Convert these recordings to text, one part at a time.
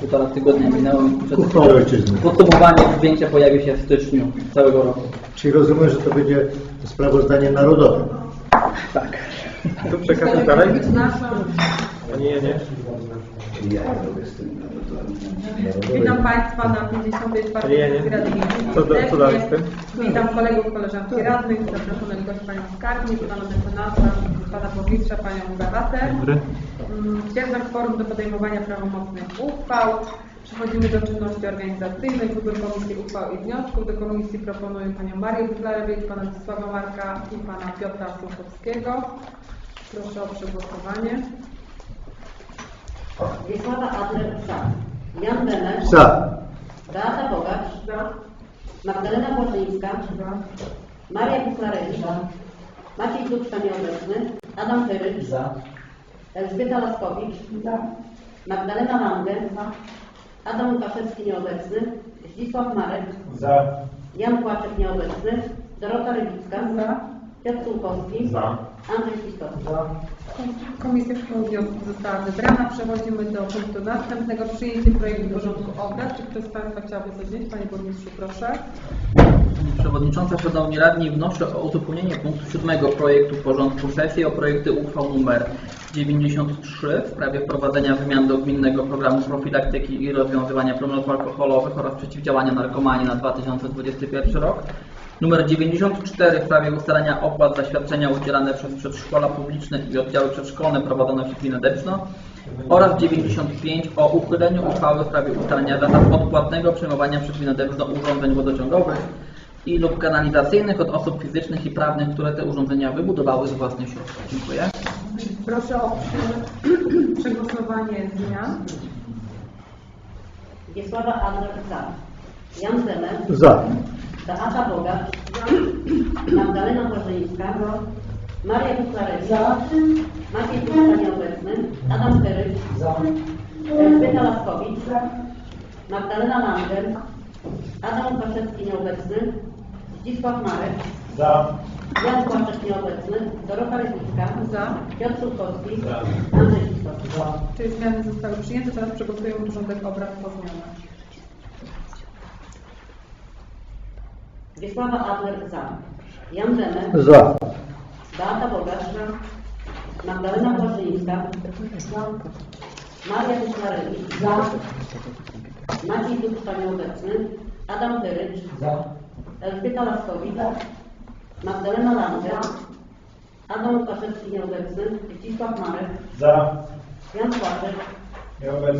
Półtora tygodnia minęło. Ojczyzny. Podsumowanie zdjęcia pojawi się w styczniu całego roku. Czyli rozumiem, że to będzie sprawozdanie narodowe. Tak. To przekażę dalej? Nie, nie. Witam Państwa na 54. Nie, nie. sesji Rady Gminy Co do- co dalej z tym? Witam kolegów, koleżanki radnych, zaproszonych gości Panią Skarbnik, Pana Mecenasa, Pana Burmistrza, Panią Beatę. Dobry. Mm, Stwierdzam kworum do podejmowania prawomocnych uchwał. Przechodzimy do czynności organizacyjnych. Wybór Komisji Uchwał i Wniosków. Do Komisji proponuję Panią Marię Buklarewicz, Pana Zdzisława Marka i Pana Piotra Słuchowskiego. Proszę o przegłosowanie. Wiesława Adler za. Jan Benek. Za. Beata Bogacz. Za. Magdalena Błażyńska. Maria Kuklarewicz. Maciej Dubska nieobecny. Adam Pyrycz. Za. Elżbieta Laskowicz. Magdalena Lange. Adam Łukaszewski nieobecny. Zdzisław Marek. Za. Jan Płaczek nieobecny. Dorota Rybicka. Za. Piotr Sulkowski. Za. Andrzej Świstowski. Komisja wniosków została wybrana. Przechodzimy do punktu następnego. Przyjęcie projektu porządku obrad. Czy ktoś z Państwa chciałby coś wnieść? Panie Burmistrzu, proszę. Przewodnicząca, Szanowni Radni, wnoszę o uzupełnienie punktu siódmego projektu porządku sesji o projekty uchwał numer 93 w sprawie wprowadzenia zmian do gminnego programu profilaktyki i rozwiązywania problemów alkoholowych oraz przeciwdziałania narkomanii na 2021 rok. Numer 94 w sprawie ustalenia opłat za świadczenia udzielane przez przedszkola publiczne i oddziały przedszkolne prowadzone przez gminę Dębczno oraz 95 o uchyleniu uchwały w sprawie ustalenia zasad odpłatnego przejmowania przez Dębczno urządzeń wodociągowych i lub kanalizacyjnych od osób fizycznych i prawnych, które te urządzenia wybudowały z własnych środków. Dziękuję. Proszę o przegłosowanie zmian. Wiesława Adler za. Jan Benek. Za. Beata Bogacz. Magdalena Błażyńska. Maria Kuklarewicz. Maciej Dubska nieobecny. Adam Pyrycz. Elżbieta Laskowicz. Magdalena Langer. Adam Łukaszewski nieobecny. Zdzisław Marek. Za. Jan Płaczek nieobecny. Dorota Rybicka. Za. Piotr Sulkowski. Andrzej Świstowski. Czyli zmiany zostały przyjęte. Teraz przegłosujemy porządek obrad po zmianach. Wiesława Adler za. Jan Demek. Za. Beata Bogacz. Magdalena Błażyńska. Maria Kuklarewicz. Za. Maciej Dubska nieobecny. Adam Pyrycz. Za. Elżbieta Laskowicz. Magdalena Langer. Adam Łukaszewski nieobecny. Zdzisław Marek. Za. Jan Płaczek.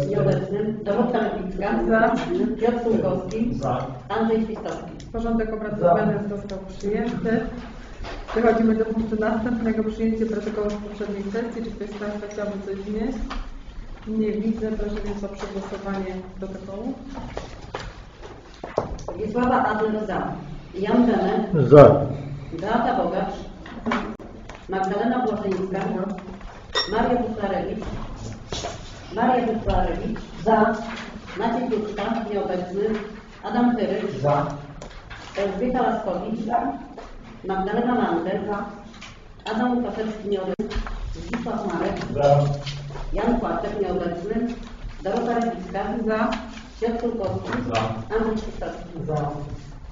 Nieobecny. Dorota Lewicka. Za. Piotr Sulkowski. Za. Andrzej Świstowski. Porządek obrad zmiany został przyjęty. Przechodzimy do punktu następnego. Przyjęcie protokołu z poprzedniej sesji. Czy ktoś z Państwa chciałby coś wnieść? Nie widzę. Proszę więc o przegłosowanie protokołu. Wiesława Adler za. Jan Demek. Za. Beata Bogacz. Magdalena Błażyńska. Maria Buklarewicz. Maria Buklarewicz. Za. Maciej Duczka. Nieobecny. Adam Pyrycz. Za. Elżbieta Laskowicz. Magdalena Lander. Adam Łukaszewski. Nieobecny. Zdzisław Marek. Za. Jan Płaczek. Nieobecny. Dorota Rybicka. Za. Piotr Kulkowski. Za. Andrzej Krzysztofski. Za.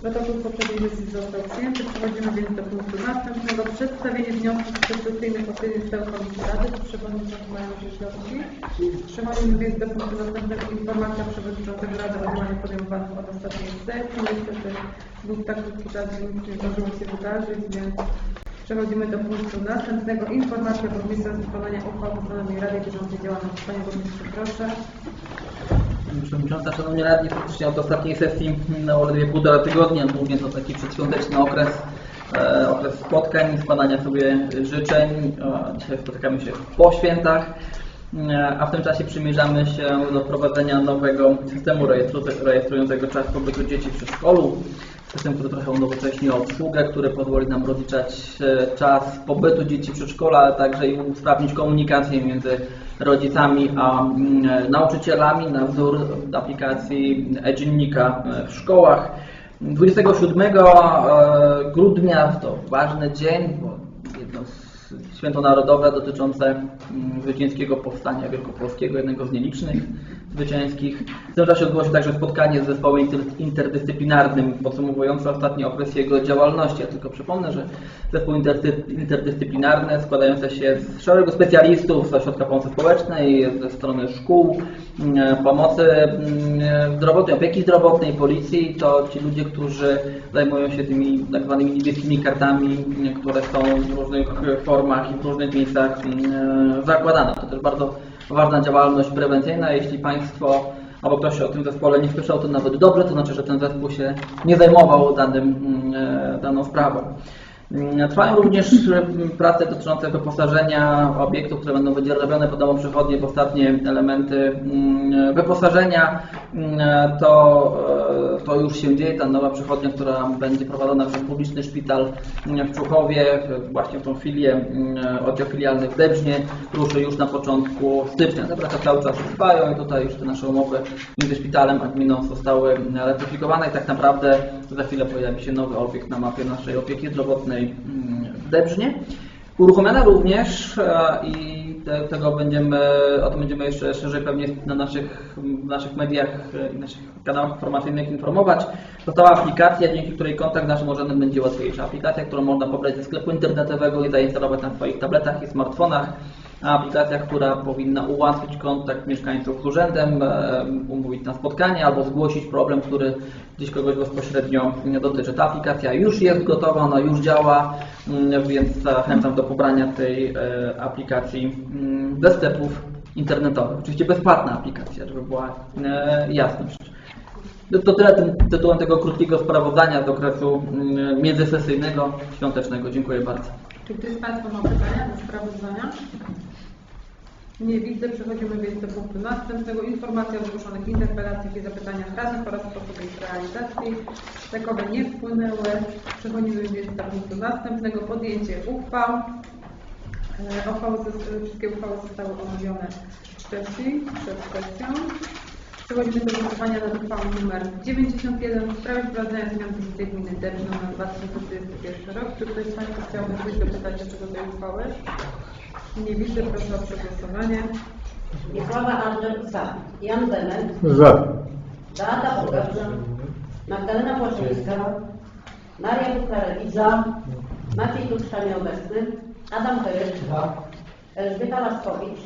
Protokół poprzedniej sesji został przyjęty. Przechodzimy więc do punktu następnego. Przedstawienie wniosków o stał Komisji Rady. Przewodniczący mają wnioski? Przechodzimy więc do punktu następnego. Informacja przewodniczącego Rady o działaniach podejmowanych od ostatniej sesji. Niestety był tak krótki czas, że nic nie zdążyło się wydarzyć, więc przechodzimy do punktu następnego. Informacja burmistrza z wykonania uchwał postanowień Rady Bieżącej Działalności. Panie Burmistrzu, proszę. Przewodnicząca, Szanowni Radni, faktycznie od ostatniej sesji minęło ledwie półtora tygodnia, głównie to taki przedświąteczny okres, e, okres spotkań, składania sobie życzeń. E, dzisiaj spotykamy się po świętach, e, a w tym czasie przymierzamy się do wprowadzenia nowego systemu rejestru- rejestrującego czas pobytu dzieci w przedszkolu. System, który trochę unowocześni obsługę, który pozwoli nam rozliczać e, czas pobytu dzieci w przedszkolu, ale także i usprawnić komunikację między rodzicami a mm, nauczycielami na wzór aplikacji e-dziennika e, w szkołach. 27 e, grudnia to ważny dzień, bo święto narodowe dotyczące mm, zwycięskiego powstania wielkopolskiego, jednego z nielicznych zwycięskich. W tym czasie odbyło się także spotkanie z zespołem inter- interdyscyplinarnym podsumowujące ostatni okres jego działalności. Ja tylko przypomnę, że zespół interdy- interdyscyplinarny składający się z szeregu specjalistów z Ośrodka Pomocy Społecznej, ze strony szkół, mm, pomocy mm, zdrowotnej, opieki zdrowotnej, policji, to ci ludzie, którzy zajmują się tymi tak zwanymi niebieskimi kartami, które są w różnych formach w różnych miejscach mm, zakładane. To też bardzo ważna działalność prewencyjna. Jeśli Państwo albo ktoś o tym zespole nie słyszał, to nawet dobrze, to znaczy, że ten zespół się nie zajmował danym, mm, e, daną sprawą. Mm, Trwają również mm, prace dotyczące wyposażenia obiektów, które będą wydzierżawione pod nową przychodnię w ostatnie elementy mm, wyposażenia. To, e, to już się dzieje, ta nowa przychodnia, która będzie prowadzona przez publiczny szpital w Czuchowie, właśnie w tą filię, oddział filialny w Debrznie, ruszy już na początku stycznia. Te prace cały czas trwają i tutaj już te nasze umowy między szpitalem a gminą zostały ratyfikowane i tak naprawdę za chwilę pojawi się nowy obiekt na mapie naszej opieki zdrowotnej mm, w Debrznie. Uruchomiona również e, i te, tego będziemy, o tym będziemy jeszcze szerzej pewnie na naszych, naszych mediach e, i naszych kanałach informacyjnych informować. Została aplikacja, dzięki której kontakt z naszym urzędem będzie łatwiejszy. Aplikacja, którą można pobrać ze sklepu internetowego i zainstalować na swoich tabletach i smartfonach. Aplikacja, która powinna ułatwić kontakt mieszkańców z urzędem, e, umówić na spotkanie albo zgłosić problem, który gdzieś kogoś bezpośrednio dotyczy. Ta aplikacja już jest gotowa, ona już działa, mm, więc zachęcam do pobrania tej e, aplikacji mm, ze sklepów internetowych. Oczywiście bezpłatna aplikacja, żeby była e, jasność. To tyle tytułem tego krótkiego sprawozdania z okresu mm, międzysesyjnego, świątecznego. Dziękuję bardzo. Czy ktoś z Państwa ma pytania do sprawozdania? Nie widzę. Przechodzimy więc do punktu następnego. Informacja o zgłoszonych interpelacjach i zapytaniach radnych oraz sposobie ich realizacji. Takowe nie wpłynęły. Przechodzimy więc do punktu następnego. Podjęcie uchwał. E, Uchwały, zos- wszystkie uchwały zostały omówione w sesji, przed sesją. Przechodzimy do głosowania nad uchwałą nr 91 w sprawie wprowadzenia zmian w budżecie gminy Debrzno na 2021 rok. Czy ktoś z Państwa chciałby coś dopytać dlaczego tej uchwały? Nie widzę, proszę o przegłosowanie. Wiesława Adler za. Jan Zemer. Za. Beata Bogacz. Magdalena Płażyńska. Maria Bukarewicz. Za. Maciej Tuczka nieobecny. Adam Pyrycz. Elżbieta Laskowicz.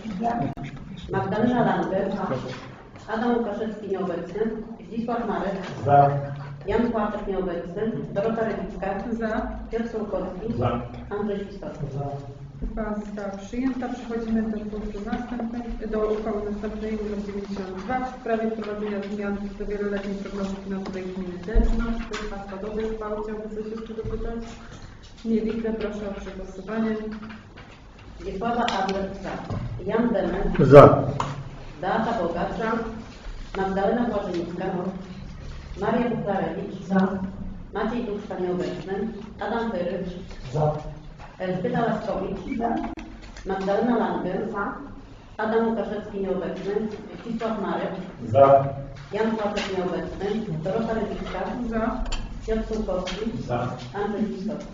Magdalena Lander. Adam Łukaszewski nieobecny. Zdzisław Marek. Za. Jan Płaczek nieobecny. Dorota Rybicka. Za. Piotr Sulkowski. Za. Andrzej Świstowski. Uchwała została przyjęta. Przechodzimy do punktu następnego, do uchwały następnej nr 92 w sprawie wprowadzenia zmian do wieloletniej prognozy finansowej gminy Państwa do tej uchwały chciałby coś jeszcze dopytać? Nie widzę, proszę o przegłosowanie. Wiesława Adler za. Jan Demer. Za. Beata Bogacz. Magdalena Płażyńska. Maria Buklarewicz. Za. Maciej Tuczka nieobecny. Adam Pyrycz. Za. Elżbieta Laskowicz. Za. Magdalena Langer. Za. Adam Łukaszewski nieobecny. Zdzisław Marek. Za. Jan Płaczek nieobecny. Dorota Rybicka. Za. Piotr Sulkowski. Za. Andrzej Świstowski.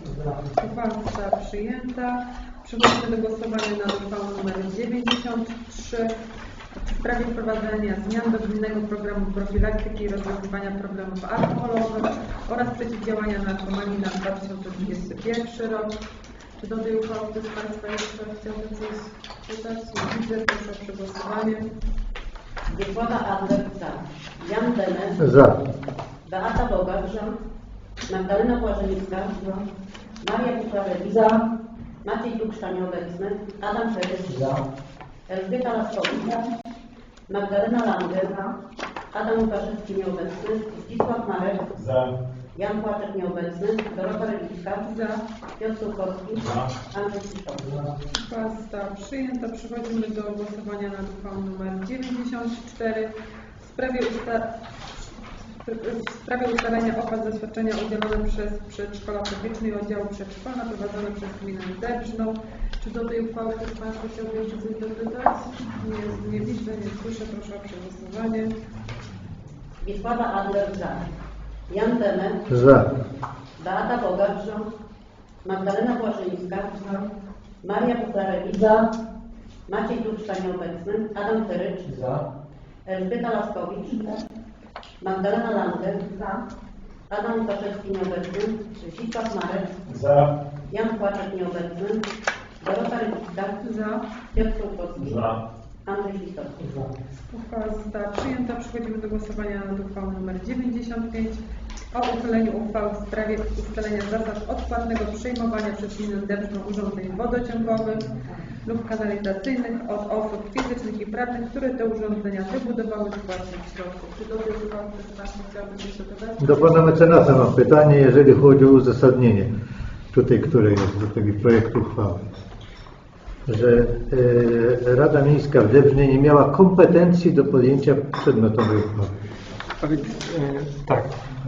Uchwała została przyjęta. Przechodzimy do głosowania nad uchwałą nr 93 w sprawie wprowadzenia zmian do gminnego programu profilaktyki i rozwiązywania problemów alkoholowych oraz przeciwdziałania narkomanii na 2021 rok. Do tej uchwały ktoś z Państwa jeszcze chciałby coś dodać? Nie widzę, proszę o przegłosowanie. Wiesława Adler za. Jan Demer. Za. Beata Bogacz. Magdalena Płażyńska. Maria Kucharewicz. Za. Maciej Tukszta nieobecny. Adam Przewieź. Za. Elżbieta Laskowicz. Magdalena Langer. Adam Łukaszewski nieobecny. Zdzisław Marek. Za. Jan Płaczek nieobecny. Dorota Rybicka. Za. Piotr Sulkowski. Za. Andrzej Krzysztof. Uchwała została przyjęta. Przechodzimy do głosowania nad uchwałą nr 94 w sprawie, usta- w sprawie ustalenia opłat za świadczenia udzielone przez przedszkola publiczne i oddziału przedszkolne prowadzone przez gminę Debrzną. Czy do tej uchwały ktoś z Państwa chciałby jeszcze coś dopytać? Nie, nie widzę, nie słyszę. Proszę o przegłosowanie. Wiesława Adler za. Jan Demer. Za. Beata Bogacz. Magdalena Płażyńska. Maria Pucharewicz. Za. Maciej Kluczka nieobecny. Adam Tyrycz. Za. Elżbieta Laskowicz. Magdalena Landy. Za. Adam Łukaszewski nieobecny. Zdzisław Marek. Za. Jan Płaczek nieobecny. Dorota Rybicka. Za. Piotr Sołkowski. Za. Uchwała została przyjęta. Przechodzimy do głosowania nad uchwałą nr 95 o uchyleniu uchwały w sprawie ustalenia zasad odpłatnego przejmowania przez gminę Dębczą urządzeń wodociągowych lub kanalizacyjnych od osób fizycznych i prawnych, które te urządzenia wybudowały z własnych środków. Czy do uchwały ktoś z Państwa chciałby dodać? Do pana mecenasa mam pytanie, jeżeli chodzi o uzasadnienie, tutaj, które jest do tego projektu uchwały. Że e, Rada Miejska w Dębnie nie miała kompetencji do podjęcia przedmiotowej uchwały. E, Tak.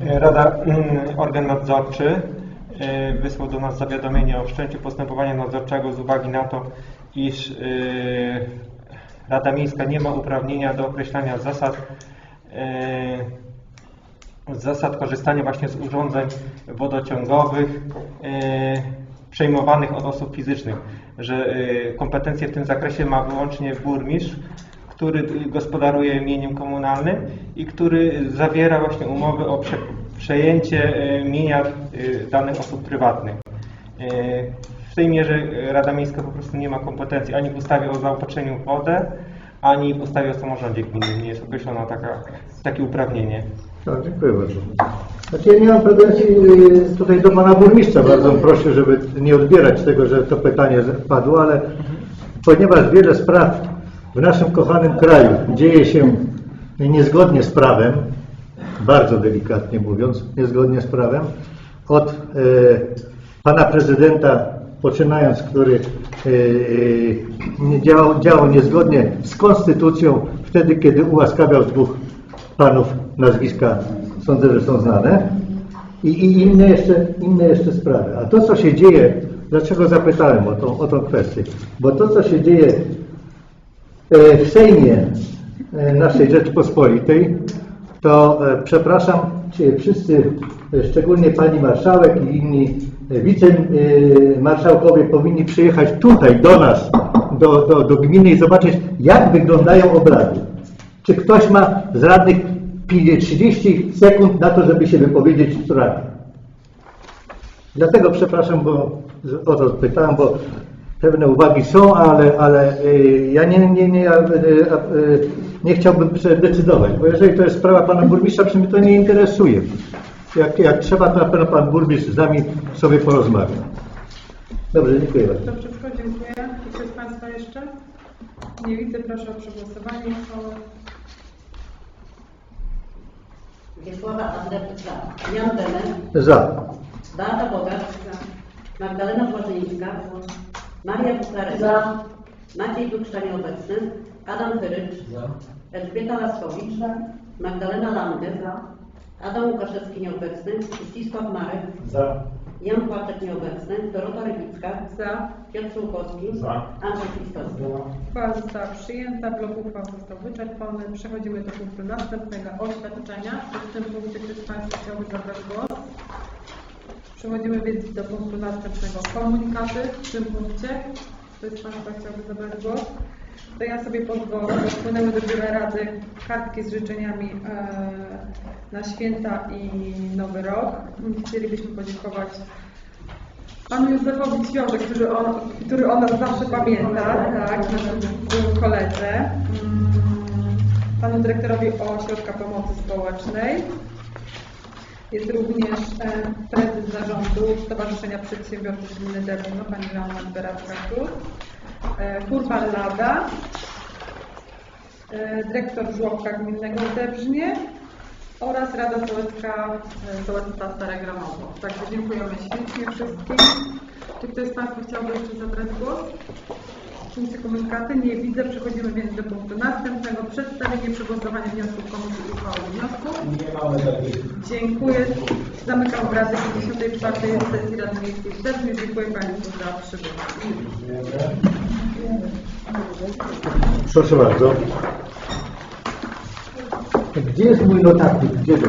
E, Rada, mm, organ nadzorczy wysłał do nas zawiadomienie o wszczęciu postępowania nadzorczego z uwagi na to, iż Rada Miejska nie ma uprawnienia do określania zasad zasad korzystania właśnie z urządzeń wodociągowych przejmowanych od osób fizycznych, że e, kompetencje w tym zakresie ma wyłącznie burmistrz, który y, gospodaruje mieniem komunalnym i który zawiera właśnie umowy o prze, przejęcie e, mienia e, danych osób prywatnych. W tej mierze Rada Miejska po prostu nie ma kompetencji ani w ustawie o zaopatrzeniu w wodę, ani w ustawie o samorządzie gminnym nie jest określona taka, takie uprawnienie. Tak, dziękuję bardzo. Znaczy ja nie mam pretensji y, tutaj do pana burmistrza, bardzo prosił, żeby nie odbierać tego, że to pytanie padło, ale ponieważ wiele spraw w naszym kochanym kraju dzieje się niezgodnie z prawem, bardzo delikatnie mówiąc, niezgodnie z prawem, od e, pana prezydenta poczynając, który e, e, działał, działał niezgodnie z konstytucją wtedy, kiedy ułaskawiał dwóch panów nazwiska sądzę, że są znane i, i inne, jeszcze, inne jeszcze sprawy. A to, co się dzieje, dlaczego zapytałem o tą, o tą kwestię? Bo to, co się dzieje e, w Sejmie e, naszej Rzeczpospolitej, to e, przepraszam, czy wszyscy, szczególnie pani marszałek i inni wicemarszałkowie powinni przyjechać tutaj do nas, do, do, do gminy i zobaczyć, jak wyglądają obrady. Czy ktoś ma z radnych pi- 30 sekund na to, żeby się wypowiedzieć w sprawie? Dlatego przepraszam, bo o to pytałem, bo pewne uwagi są, ale, ale y, ja nie, nie, nie, y, y, nie chciałbym decydować, bo jeżeli to jest sprawa pana burmistrza, to mnie to nie interesuje. Jak, jak trzeba, to na pewno pan burmistrz z nami sobie porozmawia. Dobrze, dziękuję bardzo. Dobrze, dziękuję. Czy ktoś z Państwa jeszcze? Nie widzę, proszę o przegłosowanie. Wiesława Adler. Za. Jan Delen. Za. Beata Bogacz. Za. Magdalena Błażyńska. Maria Pucharewicz. Za. Maciej Kluczka nieobecny. Adam Tyrycz. Za. Elżbieta Laskowicz. Magdalena Landy. Adam Łukaszewski nieobecny. Zdzisław Marek. Za. Jan Płaczek nieobecny. Dorota Rybicka. Za. Piotr Sołkowski. Za. Andrzej Listowski. Uchwała została przyjęta, blok uchwał został wyczerpany. Przechodzimy do punktu następnego oświadczenia. Czy w tym punkcie ktoś z Państwa chciałby zabrać głos? Przechodzimy więc do punktu następnego komunikaty. W tym punkcie ktoś z Państwa chciałby zabrać głos? To ja sobie pozwolę, wpłynęły do biura Rady kartki z życzeniami e, na święta i Nowy Rok. Chcielibyśmy podziękować Panu Józefowi Świątek, który o, który o nas zawsze pamięta, tak, naszym koledze. Mm, Panu dyrektorowi Ośrodka Pomocy Społecznej. Jest również e, prezes zarządu Stowarzyszenia Przedsiębiorców Gminy Dębno, pani Joanna Berawska-Kruk. E, Kurwa Lada, e, dyrektor żłobka gminnego w Dębrznie oraz Rada Sołecka e, Sołectwa Stare Gramowo. Także dziękujemy ślicznie wszystkim. Czy ktoś z Państwa chciałby jeszcze zabrać głos? W punkcie komunikaty nie widzę. Przechodzimy więc do punktu następnego. Przedstawienie przegłosowania wniosków komisji uchwały wniosków. Nie mamy takich. Dziękuję. Zamykam obrady 54. sesji Rady Miejskiej w. Dziękuję Państwu za przybycie. Proszę bardzo. Gdzie jest mój notatnik? Gdzie to?